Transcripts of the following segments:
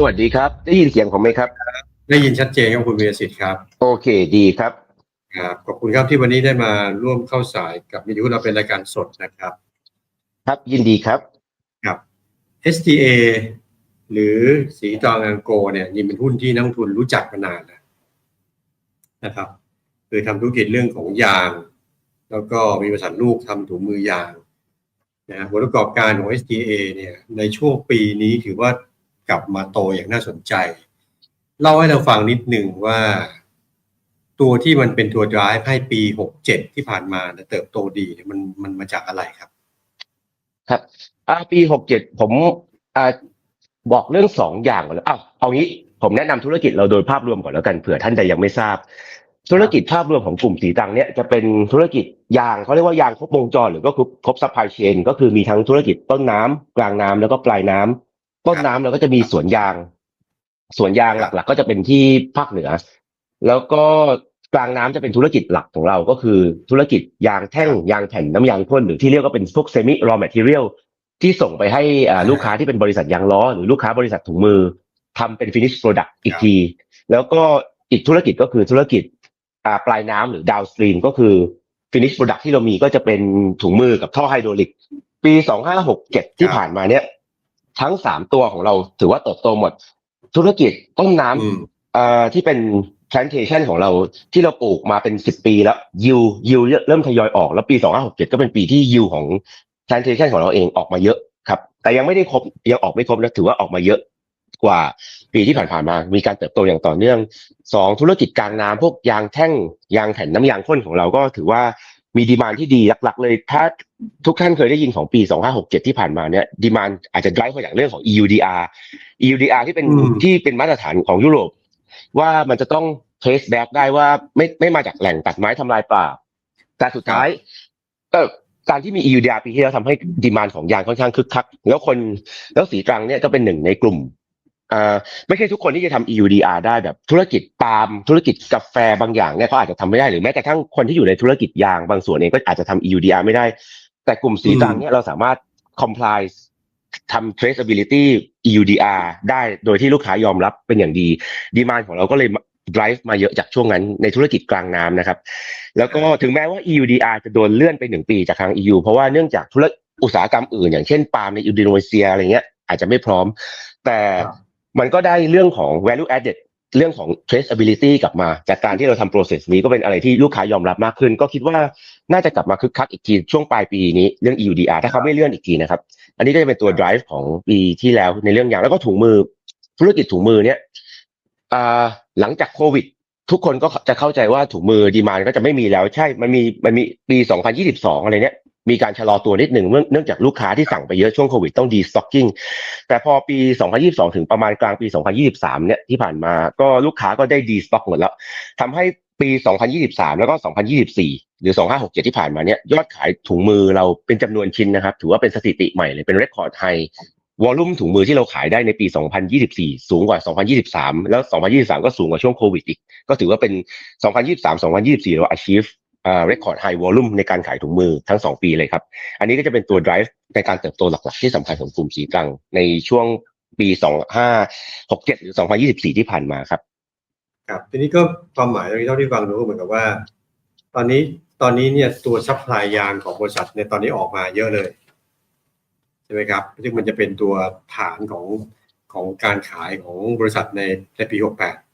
สวัสดีครับ ได้ยินเสียงผมไหมครับ ได้ยินชัดเจนครับคุณวีรสิทธิ์ครับ โอเคดีครับครับขอบคุณครับที่วันนี้ได้มาร่วมเข้าสายกับมินิหุ้นเราเป็นรายการสดนะครับ ครับยินดีครับครับ STA หรือสีตองอังโกเนี่ยนี่เป็นหุ้นที่นักลงทุนรู้จักมานานแล้วนะครับ คือทำธุรกิจเรื่องของยาง แล้วก็มีบริษัทลูกทำถุงมือยางนะผลประกอบการของ STA เนี่ยในช่วงปีนี้ถือว่า กลับมาโตอย่างน่าสนใจ เล่าให้เราฟังนิดหนึ่งว่า ตัวที่มันเป็นตัว drive ให้ปี67ที่ผ่านมาเติบโตดีมันมันมาจากอะไรครับ ครับปีหกเจ็ดผมอบอกเรื่องสองอย่างก่อนแล้วอ้าวเอางี้ผมแนะนำธุรกิจเราโดยภาพรวมก่อนแล้วกันเผื่อท่านใดยังไม่ทราบ ธุรกิจภาพรวมของกลุ่มสีตังเนี่ยจะเป็นธุรกิจยางเขาเรียกว่ายางครบวงจรหรือก็คือครบซัพพลายเชนก็คือมีทั้งธุรกิจต้นน้ำกลางน้ำแล้วก็ปลายน้ำ ต้นน้ำเราก็จะมีสวนยาง สวนยางหลัก ๆ ก็จะเป็นที่ภาคเหนือ แล้วก็กลางน้ำจะเป็นธุรกิจหลักของเราก็คือธุรกิจยางแท่งยางแผ่นน้ำยางพ่นหรือที่เรียกว่าเป็นพวกเซมิรอแมทเทียลที่ส่งไปให้ลูกค้าที่เป็นบริษัทยางล้อ หรือลูกค้าบริษัทถุงมือทำเป็นฟินิชโปรดักต์อีกที แล้วก็อีกธุรกิจก็คือธุรกิจปลายน้ำหรือดาวสตรีมก็คือฟินิชโปรดักต์ที่เรามีก็จะเป็นถุงมือกับท่อไฮดรอลิก ปี2567ที่ผ่านมาเนี่ย ทั้งสามตัวของเราถือว่าเติบโตหมด ธุรกิจต้นน้ำอืมเอ่อที่เป็น plantation ของเราที่เราปลูกมาเป็นสิบปีแล้วยิวยิวเริ่มทยอยออก แล้วปีสองห้าหกเจ็ดก็เป็นปีที่ยิวของ plantation ของเราเองออกมาเยอะครับ แต่ยังไม่ได้ครบยังออกไม่ครบนะถือว่าออกมาเยอะกว่าปีที่ผ่านๆมา มีการเติบโตอย่างต่อเนื่องสองธุรกิจกลางน้ำพวกยางแท่งยางแผ่นน้ำยางข้นของเราก็ถือว่ามีดีมานที่ดีหลัก ๆ เลย ถ้า ทุกท่านเคยได้ยินของปี 2567 ที่ผ่านมาเนี่ยดีมานอาจจะ drive มาจากเรื่องของ EUDR EUDR ที่เป็นอืมที่เป็นมาตรฐานของยุโรป ว่ามันจะต้อง trace back ได้ว่าไม่ไม่มาจากแหล่งตัดไม้ทำลายป่า แต่สุดท้ายก็การที่มี EUDR ปีที่แล้วทำให้ดีมานของยางค่อนข้างคึกคัก แล้วคนแล้วสีตรังเนี่ยก็เป็นหนึ่งในกลุ่มอ่าไม่ใช่ทุกคนที่จะทำ EUDR ได้แบบธุรกิจปาล์มธุรกิจกาแฟบางอย่างเนี่ยเขาอาจจะทำไม่ได้หรือแม้กระทั่งคนที่อยู่ในธุรกิจยางบางส่วนเองก็อาจจะทำ EUDR ไม่ได้ แต่กลุ่มสีตรังเนี่ยเราสามารถ comply ทำ traceability EUDR ได้โดยที่ลูกค้ายอมรับเป็นอย่างดี ดีมานของเราก็เลย drive มาเยอะจากช่วงนั้นในธุรกิจกลางน้ำนะครับ แล้วก็ถึงแม้ว่า EUDR จะโดนเลื่อนไปหนึ่งปีจากทาง EU เพราะว่าเนื่องจากธุรอุตสาหกรรมอื่น อย่างเช่นปาล์มในอินโดนีเซียอะไรเงี้ยอาจจะไม่พร้อม แต่ครับมันก็ได้เรื่องของ value added เรื่องของ traceability กลับมา จากการที่เราทำ process นี้ก็เป็นอะไรที่ลูกค้ายอมรับมากขึ้น ก็คิดว่าน่าจะกลับมาคึกคักอีกที ช่วงปลายปีนี้เรื่อง EUDR ถ้าเขาไม่เลื่อนอีกทีนะครับ อันนี้ก็จะเป็นตัว drive ของปีที่แล้วในเรื่องยางแล้วก็ถุงมือ ธุรกิจถุงมือเนี่ยอ่าหลังจากโควิด ทุกคนก็จะเข้าใจว่าถุงมือดีมานก็จะไม่มีแล้วใช่ มันมีมันมีปี 2022 อะไรเนี่ย มีการชะลอตัวนิดหนึ่งเนื่องจากลูกค้าที่สั่งไปเยอะช่วงโควิดต้องดีสต็อกกิ้งแต่พอปี 2022 ถึงประมาณกลางปี 2023 เนี่ยที่ผ่านมาก็ลูกค้าก็ได้ดีสต็อกหมดแล้วทำให้ปี 2023 แล้วก็ 2024 หรือ 2567 ที่ผ่านมาเนี่ยยอดขายถุงมือเราเป็นจำนวนชิ้นนะครับ ถือว่าเป็นสถิติใหม่เลยเป็นเรคคอร์ดไฮวอลลุ่มถุงมือที่เราขายได้ในปี 2024 สูงกว่า 2023 แล้ว 2023 ก็สูงกว่าช่วงโควิดอีก ก็ถือว่าเป็น 2023 2024 เรา achieve อ่า record high volume ในการขายถุงมือทั้ง 2 ปีเลยครับ อันนี้ก็จะเป็นตัว drive ในการเติบโตหลักๆ ที่สำคัญของกลุ่มสีตรังในช่วงปี 2567 หรือ 2024 ที่ผ่านมาครับ ครับ ทีนี้ก็ความหมายตรงนี้เท่าที่ฟังดูเหมือนกับว่า ตอนนี้ตอนนี้เนี่ยตัวซัพพลายยางของบริษัทในตอนนี้ออกมาเยอะเลยใช่ไหมครับซึ่งมันจะเป็นตัวฐานของของการขายของบริษัทในในปี 68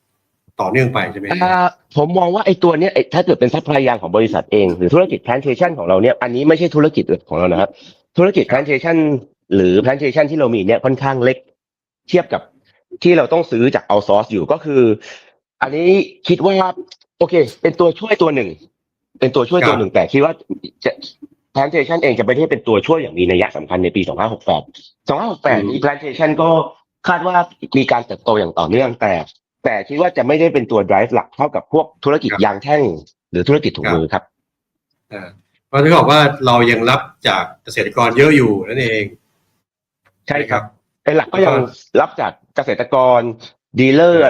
ต่อเนื่องไปใช่ไหมอ่าผมมองว่าไอ้ตัวเนี้ยไอ้ถ้าเกิดเป็นซัพพลายยางของบริษัทเอง หรือธุรกิจ plantation ของเราเนี่ยอันนี้ไม่ใช่ธุรกิจของเรานะครับ ธุรกิจ plantation หรือ plantation ที่เรามีเนี่ยค่อนข้างเล็กเทียบกับที่เราต้องซื้อจาก outsource อยู่ก็คือ อันนี้คิดว่าโอเค เป็นตัวช่วยตัวหนึ่ง เป็นตัวช่วยตัวหนึ่งแต่คิดว่าจะ plantation เองจะไม่ได้เป็นตัวช่วยอย่างมีนัยสำคัญในปี 2568 2568นี้ plantation ก็คาดว่ามีการเติบโตอย่างต่อเนื่องแต่ แต่คิดว่าจะไม่ได้เป็นตัว drive หลักเท่ากับพวกธุรกิจยางแท่ง หรือธุรกิจถุงมือครับอ่าเพราะที่บอกว่าเรายังรับจากเกษตรกรเยอะอยู่นั่นเอง ใช่ครับเป็นหลักก็ยังรับจากเกษตรกรดีลเลอร์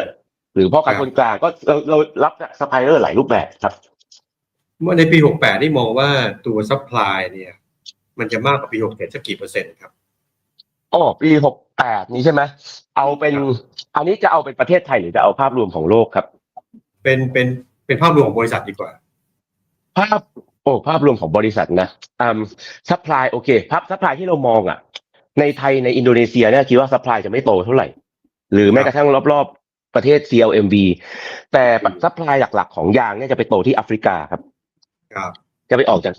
หรือพ่อค้าคนกลางก็เราเรารับจากซัพพลายเออร์หลายรูปแบบครับ เมื่อในปี 68 นี่มองว่าตัวซัพพลายเนี่ย มันจะมากกว่าปี 67สักกี่เปอร์เซ็นต์ครับอ๋อปีหก แปดนี้ใช่ไหมเอาเป็นอันนี้จะเอาเป็นประเทศไทยหรือจะเอาภาพรวมของโลกครับ เป็นเป็นเป็นภาพรวมของบริษัทดีกว่า ภาพโอ้ภาพรวมของบริษัทนะอืมซัพพลายโอเคภาพซัพพลายที่เรามองอะ ในไทยในอินโดนีเซียเนี่ยคิดว่าซัพพลายจะไม่โตเท่าไหร่ หรือแม้กระทั่งรอบๆประเทศ CLMV แต่ซัพพลายหลักๆ ของยางเนี่ยจะไปโตที่แอฟริกาครับ ครับ จะไปออกจาก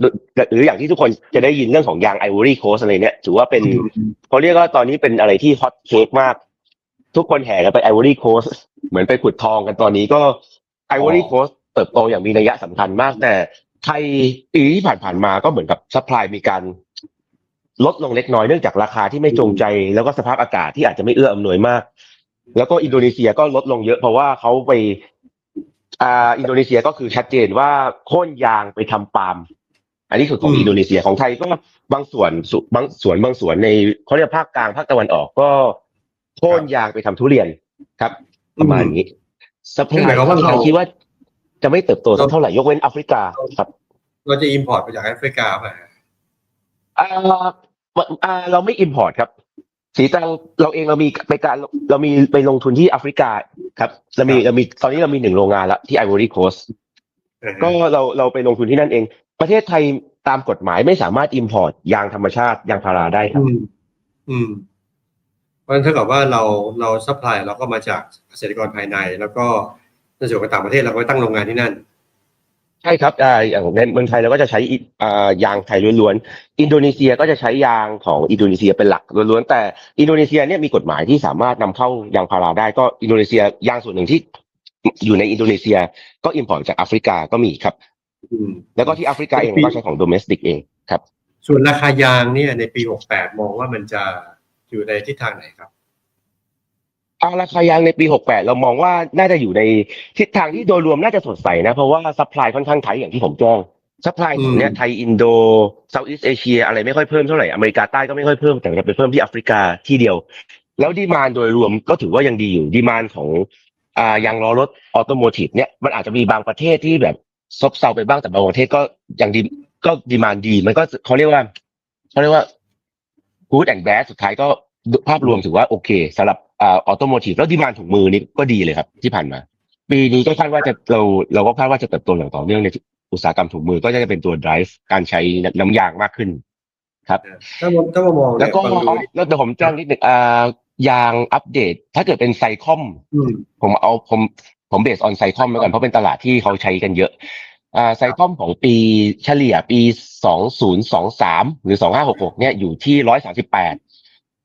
หรืออย่างที่ทุกคนจะได้ยินเรื่องของยางไอวอรี่โคสอะไรเนี่ยถือว่าเป็นเขาเรียกว่าตอนนี้เป็นอะไรที่ฮอตเค้กมาก ทุกคนแห่กันไปไอวอรี่โคสเหมือนไปขุดทองกันตอนนี้ก็ไอวอรี่โคสเติบโตอย่างมีนัยสำคัญมาก แต่ไทยปีที่ผ่านๆมาก็เหมือนกับซัพพลายมีการลดลงเล็กน้อยเนื่องจากราคาที่ไม่จงใจ แล้วก็สภาพอากาศที่อาจจะไม่เอื้ออำนวยมาก แล้วก็อินโดนีเซียก็ลดลงเยอะเพราะว่าเขาไป อ่าอินโดนีเซียก็คือชัดเจนว่าโค่นยางไปทำปาล์มอันนี้คือของอืมอินโดนีเซียของไทยก็บางส่วนสุบางส่วนบางส่วนในเขาเรียกภาคกลางภาคตะวันออกก็โค่นยางไปทำทุเรียนครับ ประมาณนี้สปซึ่งหายมายความว่าไทเรายคิดว่าจะไม่เติบโตสักเท่าไหร่ยกเว้นแอฟริกาครับ เราจะอิมพอร์ตมาจากแอฟริกาป่ะอ่าอ่าเราไม่อิมพอร์ตครับ สีตังเราเองเรามีไปการเรามีไปลงทุนที่แอฟริกาครับเรามีเรามีตอนนี้เรามีหนึ่งโรงงานแล้วที่ไอวอรี่โคสก็เราเราไปลงทุนที่นั่นเอง ประเทศไทยตามกฎหมายไม่สามารถอิมพอร์ตยางธรรมชาติยางพาราได้ครับอืมอืมเพราะฉะนั้นเท่ากับว่าเราเราซัพพลายเราก็มาจากเกษตรกรภายใน แล้วก็ในส่วนของต่างประเทศเราก็ไปตั้งโรงงานที่นั่น ใช่ครับอ่าอย่างในเมืองไทยเราก็จะใช้อิอ่ายางไทยล้วนๆ อินโดนีเซียก็จะใช้ยางของอินโดนีเซียเป็นหลักล้วนๆ แต่อินโดนีเซียเนี่ยมีกฎหมายที่สามารถนำเข้ายางพาราได้ก็อินโดนีเซียยางส่วนหนึ่งที่อยู่ในอินโดนีเซียก็อิมพอร์ตจากแอฟริกาก็มีครับ อืม แล้วก็ที่แอฟริกาเองเราก็ใช้ของโดเมสติกเองครับ ส่วนราคายางเนี่ยในปี 68 มองว่ามันจะอยู่ในทิศทางไหนครับ อาราคายางในปี 68 เรามองว่าน่าจะอยู่ในทิศทางที่โดยรวมน่าจะสดใสนะ เพราะว่าซัพพลายค่อนข้างไทยอย่างที่ผมแจ้งซัพพลายของเนี้ยอืมไทยอินโดเซาท์อีสเอเชียอะไรไม่ค่อยเพิ่มเท่าไหร่อเมริกาใต้ก็ไม่ค่อยเพิ่มแต่จะไปเพิ่มที่แอฟริกาที่เดียว แล้วดีมานโดยรวมก็ถือว่ายังดีอยู่ดีมานของอ่ายางล้อรถออโตโมทีฟเนี่ยมันอาจจะมีบางประเทศที่แบบซบเซาไปบ้างแต่บางประเทศก็ยังดีก็ดีมานดี มันก็เขาเรียกว่าเขาเรียกว่า good and bad สุดท้ายก็ภาพรวมถือว่าโอเคสำหรับ อ่าออโตโมทีฟแล้วดีมานถุงมือนี่ก็ดีเลยครับ ที่ผ่านมา ปีนี้ก็คาดว่าจะเราเราก็คาดว่าจะเติบโตอย่างต่อเนื่องในอุตสาหกรรมถุงมือก็จะเป็นตัว drive การใช้น้ำยางมากขึ้นถ้ามองถ้ามามองแล้เนี่วยก็ฟังดูแล้วเดี๋ยวผมแจ้งนิดหนึ่งอ่ายางอัปเดต ถ้าเกิดเป็นไซคอมอืมผมเอาผมผมเบสออนไซคอมแล้วกันเพราะเป็นตลาดที่เขาใช้กันเยอะอ่าไซคอมของปีเฉลี่ยปีสองศูนย์สองสามหรือสองห้าหกหกเนี่ยอยู่ที่ร้อยสามสิบแปด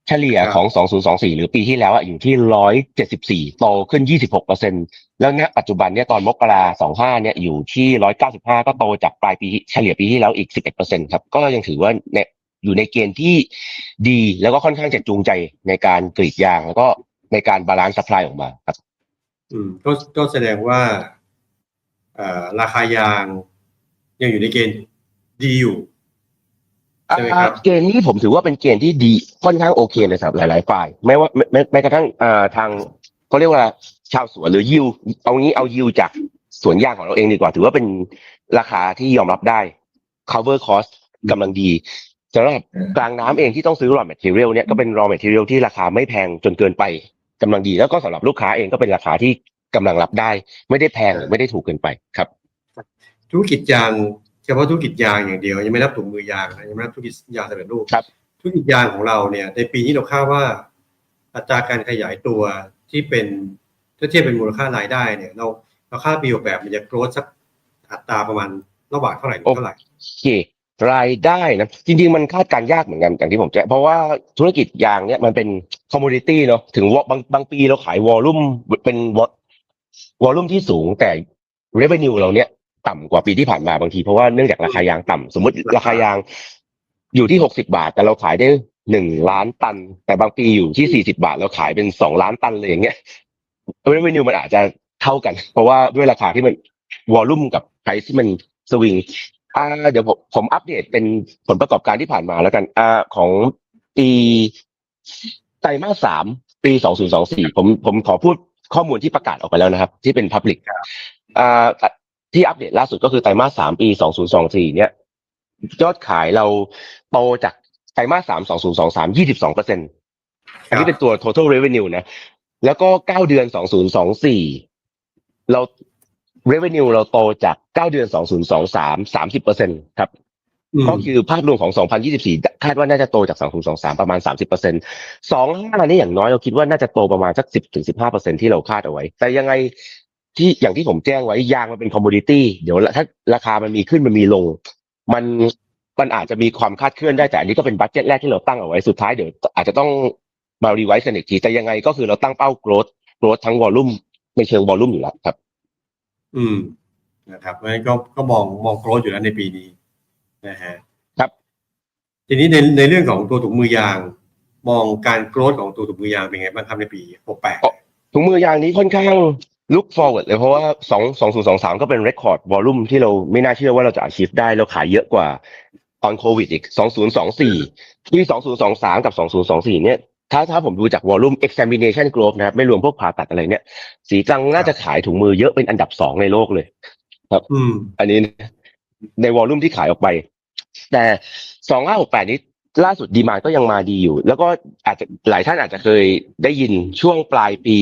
เฉลี่ยของสองศูนย์สองสี่หรือปีที่แล้วอะอยู่ที่ร้อยเจ็ดสิบสี่โตขึ้นยี่สิบหกเปอร์เซ็นแล้วเนี่ยปัจจุบันเนี่ยตอนมกราสองห้าเนี่ยอยู่ที่ร้อยเก้าสิบห้าก็โตจากปลายปีเฉลี่ยปีที่แล้วอีกสิบเอ็ดเปอร์เซ็นครับ ก็ยังถือว่าเนี่ยอยู่ในเกณฑ์ที่ดีแล้วก็ค่อนข้างจะจูงใจในการกรีดยาง แล้วก็ในการบาลานซ์ซัพพลายออกมาครับ อืมก็ก็แสดงว่าเอ่อราคายางยังอยู่ในเกณฑ์ดีอยู่ ใช่ไหมครับอ่าเกณฑ์นี้ผมถือว่าเป็นเกณฑ์ที่ดีค่อนข้างโอเคเลยสำหรับหลายๆฝ่ายไม่ว่าแม้แม้แม้กระทั่งอ่าทางเขาเรียกว่าชาวสวนหรือยิวเอางี้เอายิวจากสวนยางของเราเองดีกว่า ถือว่าเป็นราคาที่ยอมรับได้ cover cost กำลังดีสำหรับกลางน้ำเองที่ต้องซื้อ raw material เนี่ยก็เป็น raw material ที่ราคาไม่แพงจนเกินไปกำลังดี แล้วก็สำหรับลูกค้าเองก็เป็นราคาที่กำลังรับได้ ไม่ได้แพงหรือไม่ได้ถูกเกินไปครับ ธุรกิจยาง เฉพาะธุรกิจยางอย่างเดียว ยังไม่นับถุงมือยางนะยังไม่นับธุรกิจยางสำเร็จรูปครับ ธุรกิจยางของเราเนี่ย ในปีนี้เราคาดว่า อัตราการขยายตัวที่เป็นถ้าเทียบเป็นมูลค่ารายได้เนี่ยเราเราคาดปีแบบมันจะโกรธสักอัตราประมาณระหว่างเท่าไหร่ถึงเท่าไหร่โอเครายได้นะจริงๆมันคาดการณ์ยากเหมือนกันอย่างที่ผมแจ้งเพราะว่าธุรกิจยางเนี่ยมันเป็นคอมมูนิตี้เนาะถึงว่าบางบางปีเราขายวอลลุ่มเป็นวอลลุ่มที่สูงแต่ revenue เราเนี่ย ต่ำกว่าปีที่ผ่านมาบางทีเพราะว่าเนื่องจากราคายางต่ำสมมติราคายางอยู่ที่หกสิบาท แต่เราขายได้หนึ่งล้านตัน แต่บางปีอยู่ที่สี่สิบาท เราขายเป็นสองล้านตันเลยอย่างเงี้ย revenue มันอาจจะเท่ากัน เพราะว่าด้วยราคาที่มันวอลลุ่มกับไพรที่มันสวิงอ่าเดี๋ยวผมผมอัปเดตเป็นผลประกอบการที่ผ่านมาแล้วกันอ่าของปีไตรมาสสามปีสองศูนย์สองสี่ผมผมขอพูดข้อมูลที่ประกาศออกไปแล้วนะครับ ที่เป็นพับลิกอ่า ที่อัปเดตล่าสุดก็คือไตรมาสสามปีสองศูนย์สองสี่เนี่ย ยอดขายเราโตจากไตรมาสสามสองศูนย์สองสามยี่สิบสองเปอร์เซ็นอันนี้เป็นตัว total revenue นะ แล้วก็เก้าเดือนสองศูนย์สองสี่เรา revenue เราโตจากเก้าเดือนสองศูนย์สองสามสามสิบเปอร์เซ็นครับอืมก็คือภาพรวมของ 2024 คาดว่าน่าจะโตจาก 2023 ประมาณ 30% 25นี่อย่างน้อยเราคิดว่าน่าจะโตประมาณสัก 10ถึง15%ที่เราคาดเอาไว้ แต่ยังไง ที่อย่างที่ผมแจ้งไว้ยางมันเป็นคอมมูนิตี้เดี๋ยวถ้าราคามันมีขึ้นมันมีลง มันมันอาจจะมีความคาดเคลื่อนได้แต่อันนี้ก็เป็นบัตเจ็ตแรกที่เราตั้งเอาไว้สุดท้ายเดี๋ยวอาจจะต้องมารีไวซ์กันอีกทีแต่ยังไงก็คือเราตั้งเป้า growth growth ทั้งวอลลุ่มในเชิงวอลลุ่มอยู่แล้วครับ อืมนะครับเพราะฉะนั้นก็ก็มองมองโกรธอยู่แล้วในปีนี้นะฮะครับ ทีนี้ในในเรื่องของตัวถุงมือยาง มองการโกรธของตัวถุงมือยางเป็นไงบ้างครับในปี68ถุงมือยางนี้ค่อนข้าง look forward เลยเพราะว่าสองสองศูนย์สองสามก็เป็น record volume ที่เราไม่น่าเชื่อว่าเราจะ achieve ได้เราขายเยอะกว่าตอนโควิดอีกสองศูนย์สองสี่ที่สองศูนย์สองสามกับสองศูนย์สองสี่เนี่ยถ้าถ้าผมดูจาก volume examination growth นะครับ ไม่รวมพวกผ่าตัดอะไรเนี่ย สีจังน่าจะขายถุงมือเยอะเป็นอันดับสองในโลกเลยอืมอันนี้ในวอลลุ่มที่ขายออกไป แต่สองห้าหกแปดนี้ล่าสุดดีมานก็ยังมาดีอยู่ แล้วก็อาจจะหลายท่านอาจจะเคยได้ยินช่วงปลายปี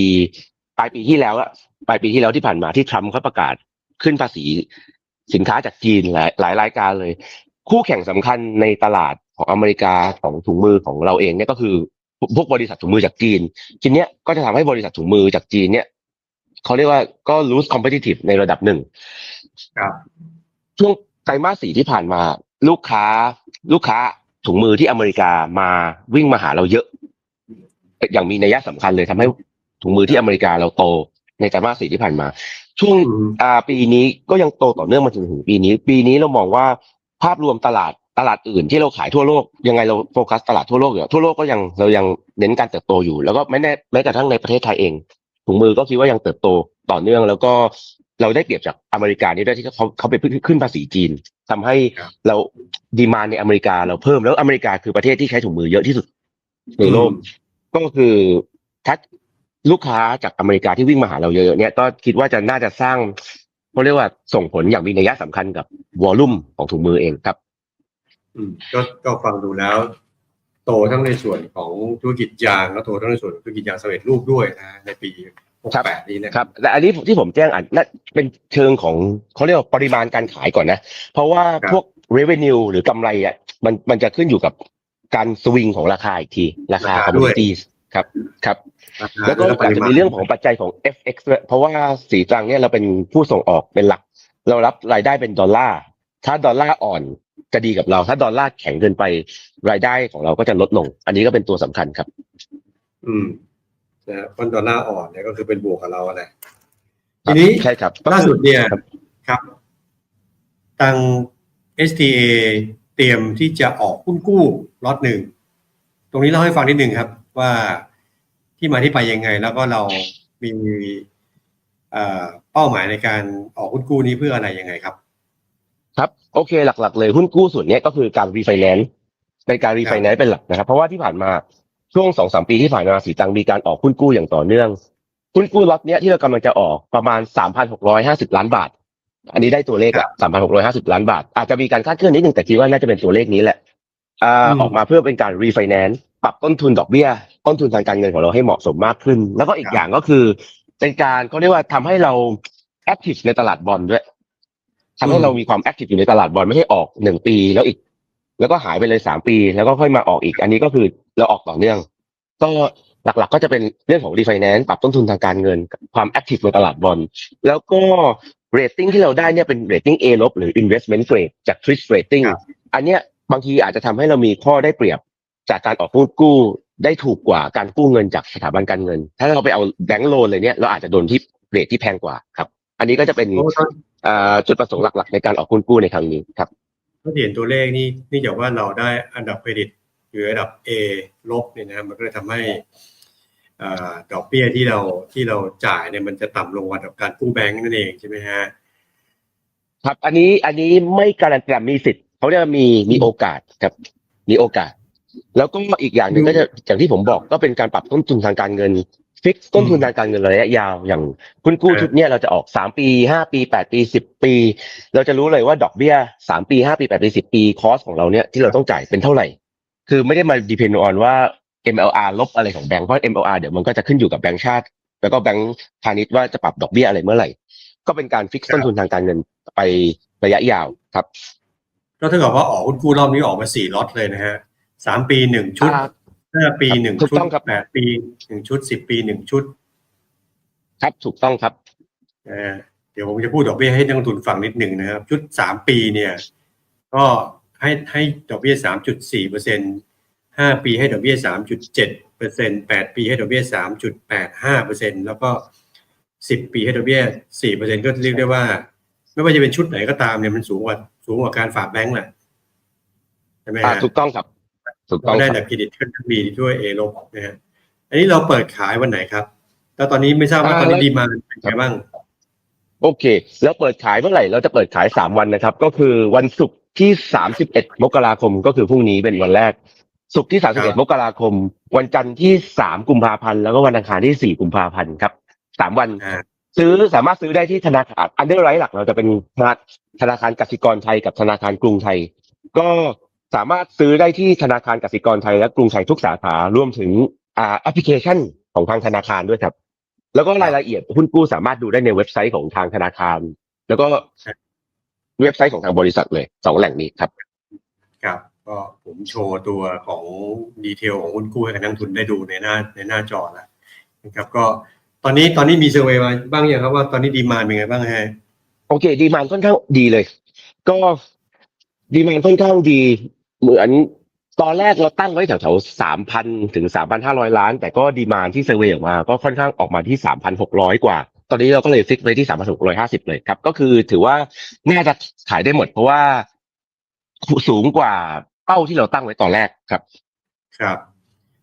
ปลายปีที่แล้วอะ ปลายปีที่แล้วที่ผ่านมาที่ทรัมป์เขาประกาศขึ้นภาษีสินค้าจากจีนหลายหลายรายการเลย คู่แข่งสำคัญในตลาดของอเมริกาของถุงมือของเราเองเนี่ยก็คือพวกบริษัทถุงมือจากจีนทีเนี้ยก็จะทำให้บริษัทถุงมือจากจีนเนี่ยเขาเรียกว่าก็ lose competitive ในระดับหนึ่งครับช่วงไตรมาสสี่ที่ผ่านมา ลูกค้า ลูกค้าถุงมือที่อเมริกามาวิ่งมาหาเราเยอะ อย่างมีนัยสำคัญเลยทำให้ถุงมือที่อเมริกาเราโต ในไตรมาสสี่ที่ผ่านมา ช่วงอืมอ่าปีนี้ก็ยังโตต่อเนื่องมาจนถึงปีนี้ ปีนี้เรามองว่าภาพรวมตลาดตลาดอื่นที่เราขายทั่วโลกยังไงเราโฟกัสตลาดทั่วโลกอยู่ทั่วโลกก็ยังเรายังเน้นการเติบโตอยู่ แล้วก็แม้แต่แม้กระทั่งในประเทศไทยเองถุงมือก็คิดว่ายังเติบโตต่อเนื่อง แล้วก็เราได้เปรียบจากอเมริกานี่ด้วยที่เขาเขาไปขึ้นภาษีจีนทำให้ครับเราดีมานในอเมริกาเราเพิ่มแล้วอเมริกาคือประเทศที่ใช้ถุงมือเยอะที่สุดในโลกก็คือถ้า ลูกค้าจากอเมริกาที่วิ่งมาหาเราเยอะๆเนี่ยก็คิดว่าจะน่าจะสร้างเขาเรียกว่าส่งผลอย่างมีนัยสำคัญกับวอลลุ่มของถุงมือเองครับ อืมก็ก็ฟังดูแล้ว โตทั้งในส่วนของธุรกิจยางแล้วโตทั้งในส่วนของธุรกิจยางสำเร็จรูปด้วยนะในปีครับ68นี้นะครับและอันนี้ที่ผมแจ้งอาจน่าเป็นเชิงของเขาเรียกว่าปริมาณการขายก่อนนะ เพราะว่าพวก revenue หรือกำไรอะมันมันจะขึ้นอยู่กับการสวิงของราคาอีกที ราคา commodities ครับครับ แล้วก็อาจจะมีเรื่องของปัจจัยของ FX ด้วยเพราะว่าสีตรังเนี่ยเราเป็นผู้ส่งออกเป็นหลัก เรารับรายได้เป็นดอลลาร์ถ้าดอลลาร์อ่อนจะดีกับเรา ถ้าดอลลาร์แข็งเกินไปรายได้ของเราก็จะลดลง อันนี้ก็เป็นตัวสำคัญครับ อืมนะฮะเพราะดอลลาร์อ่อนเนี่ยก็คือเป็นบวกกับเราแหละทีนี้ใช่ครับล่าสุดเนี่ยครับครับทาง STA เตรียมที่จะออกหุ้นกู้ล็อตหนึ่ง ตรงนี้เล่าให้ฟังนิดหนึ่งครับ ว่าที่มาที่ไปยังไง แล้วก็เรามีเอ่อเป้าหมายในการออกหุ้นกู้นี้เพื่ออะไรยังไงครับ ครับโอเคหลัก ๆ เลยหุ้นกู้ส่วนเนี้ยก็คือการรีไฟแนนซ์เป็นการรีไฟแนนซ์เป็นหลักนะครับ เพราะว่าที่ผ่านมาช่วงสองสามปีที่ผ่านมาสีตังมีการออกหุ้นกู้อย่างต่อเนื่องหุ้นกู้ล็อตเนี้ยที่เรากำลังจะออกประมาณสามพันหกร้อยห้าสิบล้านบาท อันนี้ได้ตัวเลขละสามพันหกร้อยห้าสิบล้านบาท อาจจะมีการคาดเคลื่อนนิดนึงแต่คิดว่าน่าจะเป็นตัวเลขนี้แหละอ่าอืมออกมาเพื่อเป็นการรีไฟแนนซ์ ปรับต้นทุนดอกเบี้ย ต้นทุนทางการเงินของเราให้เหมาะสมมากขึ้น แล้วก็อีกอย่างก็คือเป็นการเขาเรียกว่าทำให้เราแอคทีฟในตลาดบอลด้วยทำให้เรามีความแอคทีฟอยู่ในตลาดบอลไม่ใช่ออกหนึ่งปีแล้วอีก แล้วก็หายไปเลยสามปี แล้วก็ค่อยมาออกอีก อันนี้ก็คือเราออกต่อเนื่อง ก็หลักๆก็จะเป็นเรื่องของรีไฟแนนซ์ปรับต้นทุนทางการเงินกับความแอคทีฟในตลาดบอลแล้วก็เรตติ้งที่เราได้เนี่ยเป็นเรตติ้ง A ลบหรือ investment grade จาก Twitch rating ครับอันเนี้ยบางทีอาจจะทำให้เรามีข้อได้เปรียบ จากการออกหุ้นกู้ได้ถูกกว่าการกู้เงินจากสถาบันการเงิน ถ้าเราไปเอาแบงก์โลนเลยเนี่ยเราอาจจะโดนที่เรทที่แพงกว่าครับ อันนี้ก็จะเป็นเพราะว่าอ่าจุดประสงค์หลัก ๆ ในการออกหุ้นกู้ในครั้งนี้ครับถ้าเห็นตัวเลขนี่นี่จากว่าเราได้อันดับเครดิตอยู่ระดับ A ลบเนี่ยนะครับมันก็เลยทำให้อ่าดอกเบี้ยที่เราที่เราจ่ายเนี่ยมันจะต่ำลงกว่ากับการกู้แบงก์นั่นเองใช่ไหมฮะครับอันนี้อันนี้ไม่การันตีมีสิทธิ์เขาเรียกว่ามีมีโอกาสครับ มีโอกาส แล้วก็อีกอย่างหนึ่งก็จะอย่างที่ผมบอกก็เป็นการปรับต้นทุนทางการเงิน ฟิกต้นทุนทางการเงินระยะยาว อย่างคุณกู้ครับชุดเนี้ยเราจะออกสามปีห้าปีแปดปีสิบปี เราจะรู้เลยว่าดอกเบี้ยสามปีห้าปีแปดปีสิบปีคอสของเราเนี่ยที่เราต้องจ่ายเป็นเท่าไหร่ คือไม่ได้มาดิพ e น d ออนว่า MLR ลบอะไรของแบงก์เพราะ MLR เดี๋ยวมันก็จะขึ้นอยู่กับแบงก์ชาติ แล้วก็แบงก์พาณิชย์ว่าจะปรับดอกเบี้ยอะไรเมื่อไหร่ ก็เป็นการฟิกครับต้นทุนทางการเงินไประยะยาวครับ ก็เท่ากับว่าออกหุ้นกู้รอบนี้ออกมาสี่ล็อตเลยนะฮะ สามปีหนึ่งชุดอ่าห้าปีหนึ่งถูกชุดต้องครับแปดปีหนึ่งชุดสิบปีหนึ่งชุด ครับถูกต้องครับเอ่อเดี๋ยวผมจะพูดดอกเบี้ยให้นักลงทุนฟังนิดหนึ่งนะครับ ชุดสามปีเนี่ย ก็ให้ให้ดอกเบี้ยสามจุดสี่เปอร์เซ็นห้าปีให้ดอกเบี้ยสามจุดเจ็ดเปอร์เซ็นแปดปีให้ดอกเบี้ยสามจุดแปดห้าเปอร์เซ็นแล้วก็สิบปีให้ดอกเบี้ยสี่เปอร์เซ็นก็เรียกได้ว่า ไม่ว่าจะเป็นชุดไหนก็ตามเนี่ยมันสูงกว่าสูงกว่าการฝากแบงก์แหละใช่ไหมอ่าฮะถูกต้องครับ ถูกต้ก็องได้ครับดับเครดิตขึ้นทั้งปีด้วยเอลบนะฮะอันนี้เราเปิดขายวันไหนครับ แล้วตอนนี้ไม่ทราบว่าตอนนี้ดีมาเป็นไงบ้าง โอเค แล้วเปิดขายเมื่อไหร่ เราจะเปิดขายสามวันนะครับ ก็คือวันศุกร์ที่สามสิบเอ็ดมกราคมก็คือพรุ่งนี้เป็นวันแรก ศุกร์ที่สามสิบคเอ็รัดบมกราคม วันจันทร์ที่สามกุมภาพันธ์แล้วก็วันอังคารที่สี่กุมภาพันธ์ครับสามวันอ่าซื้อสามารถซื้อได้ที่ธนาคารอันเดอร์ไรท์หลักเราจะเป็นธนาคารกสิกรไทยกับธนาคารกรุงไทย ก็ สามารถซื้อได้ที่ธนาคารกสิกรไทยและกรุงไทยทุกสาขารวมถึงอ่าแอปพลิเคชันของทางธนาคารด้วยครับ แล้วก็รายละเอียดหุ้นกู้สามารถดูได้ในเว็บไซต์ของทางธนาคาร แล้วก็เว็บไซต์ของทางบริษัทเลยสองแหล่งนี้ครับ ครับก็ผมโชว์ตัวของดีเทลของหุ้นกู้ให้กับนักลงทุนได้ดูในหน้าในหน้าจอแล้วนะครับ ก็ตอนนี้ตอนนี้มีเซอร์เวย์มาบ้างยังครับว่าตอนนี้ดีมานเป็นไงบ้างฮะโอเค ดีมานค่อนข้างดีเลย ก็ดีมานค่อนข้างดี เหมือนตอนแรกเราตั้งไว้แถวๆสามพันถึงสามพันห้าร้อยล้าน แต่ก็ดีมานที่เซอร์เวย์ออกมา ก็ค่อนข้างออกมาที่สามพันหกร้อยกว่า ตอนนี้เราก็เลยฟิกไว้ที่สามพันหกร้อยห้าสิบเลยครับ ก็คือถือว่าน่าจะขายได้หมด เพราะว่าสูงกว่าเป้าที่เราตั้งไว้ตอนแรกครับ ครับ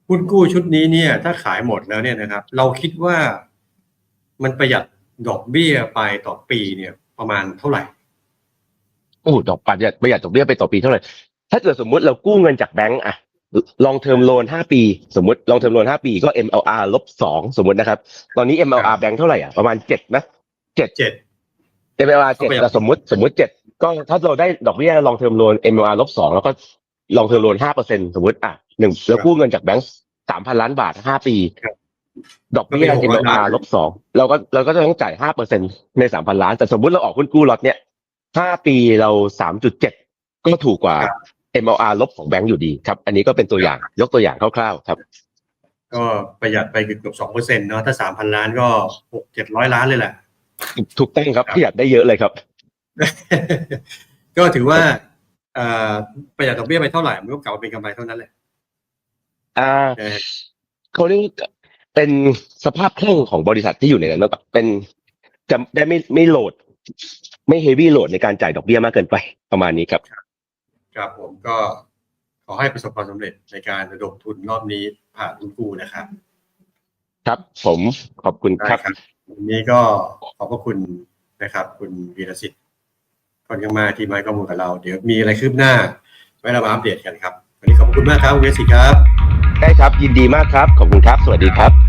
หุ้นกู้ชุดนี้เนี่ย ถ้าขายหมดแล้วเนี่ยนะครับ เราคิดว่ามันประหยัดดอกเบี้ยไปต่อปีเนี่ย ประมาณเท่าไหร่โอ้ดอกประหยัดประหยัดดอกเบี้ยไปต่อปีเท่าไหร่ ถ้าเกิดสมมุติเรากู้เงินจากแบงก์อะลองเทอมโลนห้าปี สมมติลองเทอมโลนห้าปีก็ MLR ลบสองสมมตินะครับ ตอนนี้ MLR แบงก์เท่าไหร่อะประมาณเจ็ดนะเจ็ดเจ็ด MLR เจ็ดก็ประหยัดแต่สมมติสมมติเจ็ดก็ถ้าเราได้ดอกเบี้ยลองเทอมโลน MLR ลบสองแล้วก็ลองเทอมโลนห้าเปอร์เซ็นสมมติอะหนึ่งเรากู้เงินจากแบงก์สามพันล้านบาทห้าปี ดอกเบี้ยก็เป็นหกร้อยล้าน MLR ลบสองเราก็เราก็จะต้องจ่ายห้าเปอร์เซ็นในสามพันล้านแต่สมมุติเราออกหุ้นกู้ล็อตเนี้ยห้าปีเราสามจุดเจ็ดก็ถูกกว่า MLR ลบของแบงก์อยู่ดีครับ อันนี้ก็เป็นตัวอย่างยกตัวอย่างคร่าวๆครับ ก็ประหยัดไปเกือบสองเปอร์เซ็นต์เนาะถ้าสามพันล้านก็หกเจ็ดร้อยล้านเลยแหละถูกต้องครับครับประหยัดได้เยอะเลยครับ ก็ถือว่าเอ่อประหยัดดอกเบี้ยไปเท่าไหร่มันก็กลับมาเป็นกำไรเท่านั้นแหละอ่าเออเขาเรียกว่าเป็นสภาพคล่องของบริษัทที่อยู่ในนั้นแบบเป็นจะได้ไม่ไม่โหลด ไม่เฮฟวี่โหลดในการจ่ายดอกเบี้ยมากเกินไปประมาณนี้ครับ ครับผมก็ขอให้ประสบความสำเร็จในการระดมทุนรอบนี้ผ่านหุ้นกู้นะครับ ครับ ผมขอบคุณครับได้วันนี้ก็ขอบพระคุณนะครับ คุณวีรสิทธิ์ค่อนข้างมากที่มาให้ข้อมูลกับเรา เดี๋ยวมีอะไรคืบหน้า ไว้เรามาอัปเดตกันครับ วันนี้ขอบคุณมากครับคุณวีรสิทธิ์ครับ ได้ครับยินดีมากครับ ขอบคุณครับ สวัสดีครับ